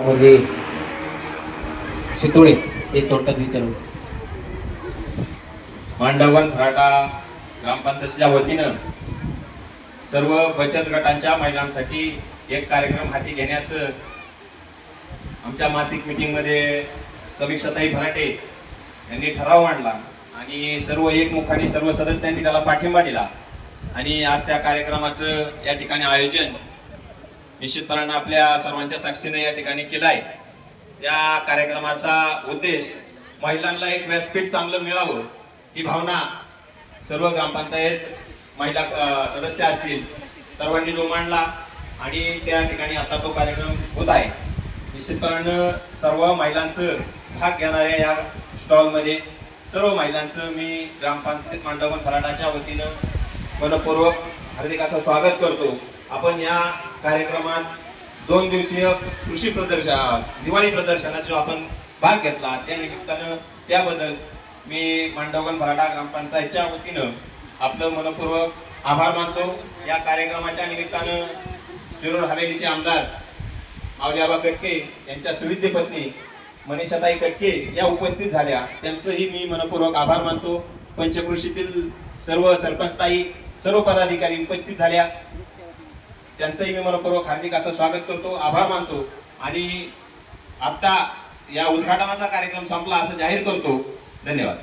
म्हणजे शितोळे हे थोडक्यात विचारू मांडवन फराटा ग्रामपंचायतीच्या वतीनं सर्व बचत गटांच्या महिलांसाठी एक कार्यक्रम हाती घेण्याचं आमच्या मासिक मीटिंगमध्ये समीक्षाताई भराटे यांनी ठराव मांडला आणि सर्व एकमुखाने सर्व सदस्यांनी त्याला पाठिंबा दिला. आणि आज त्या कार्यक्रमाचं या ठिकाणी आयोजन निश्चितपणानं आपल्या सर्वांच्या साक्षीने या ठिकाणी केला आहे या कार्यक्रमाचा उद्देश महिलांना एक व्यासपीठ चांगलं मिळावं ही भावना सर्व ग्रामपंचायत महिला सदस्य असतील सर्वांनी जो मांडला आणि त्या ठिकाणी आता तो कार्यक्रम होत आहे. निश्चितपणानं सर्व महिलांचं भाग घेणाऱ्या या स्टॉलमध्ये सर्व महिलांचं मी ग्रामपंचायत मांडवन फराटाच्या वतीनं मनपूर्वक हार्दिक असं स्वागत करतो. आपण या कार्यक्रमात दोन दिवसीय कृषी प्रदर्शन दिवाळी प्रदर्शनात जो आपण भाग घेतला त्या निमित्तानं त्याबद्दल मी मांडवगण भराडा ग्रामपंचायतच्या वतीनं आपलं मनपूर्वक आभार मानतो. या कार्यक्रमाच्या निमित्तानं शिरूर हवेलीचे आमदार माऊलीआबा कटके यांच्या सुविद्य पत्नी मनीषाताई कटके या उपस्थित झाल्या. त्यांचंही मी मनपूर्वक आभार मानतो. पंचकृषीतील सर्व सरपंचताई सर्व पदाधिकारी उपस्थित झाल्या. त्यांचंही मी मनपूर्वक हार्दिक असं स्वागत करतो आभार मानतो. आणि आता या उद्घाटनाचा कार्यक्रम संपला असं जाहीर करतो. धन्यवाद.